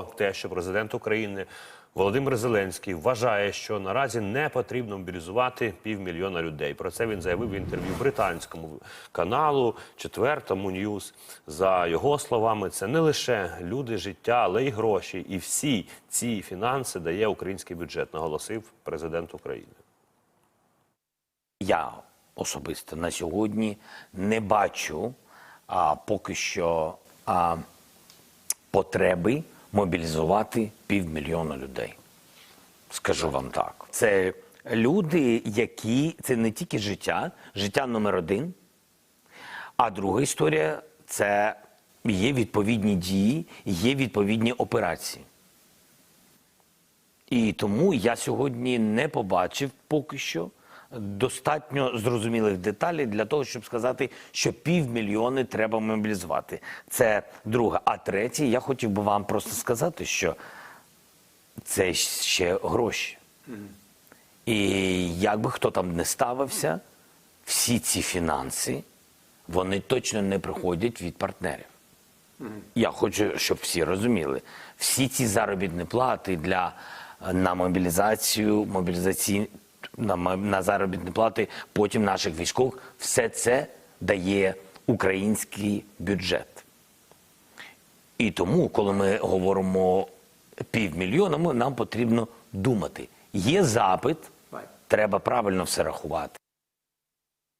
те, що президент України Володимир Зеленський вважає, що наразі не потрібно мобілізувати півмільйона людей. Про це він заявив в інтерв'ю британському каналу четвертому Ньюс. За його словами, це не лише люди, життя, але й гроші. І всі ці фінанси дає український бюджет, наголосив президент України. Я особисто на сьогодні не бачу а, поки що а, потреби мобілізувати півмільйона людей. Скажу вам так. Це люди, які це не тільки життя, життя номер один. А друга історія це є відповідні дії, є відповідні операції. І тому я сьогодні не побачив поки що достатньо зрозумілих деталей для того, щоб сказати, що півмільйони треба мобілізувати. Це друге. А третє, я хотів би вам просто сказати, що це ще гроші. І як би хто там не ставився, всі ці фінанси, вони точно не приходять від партнерів. Я хочу, щоб всі розуміли. Всі ці заробітні плати для на мобілізацію, мобілізації на, на заробітні плати потім наших військових, все це дає український бюджет. І тому, коли ми говоримо півмільйона, нам потрібно думати. Є запит, треба правильно все рахувати.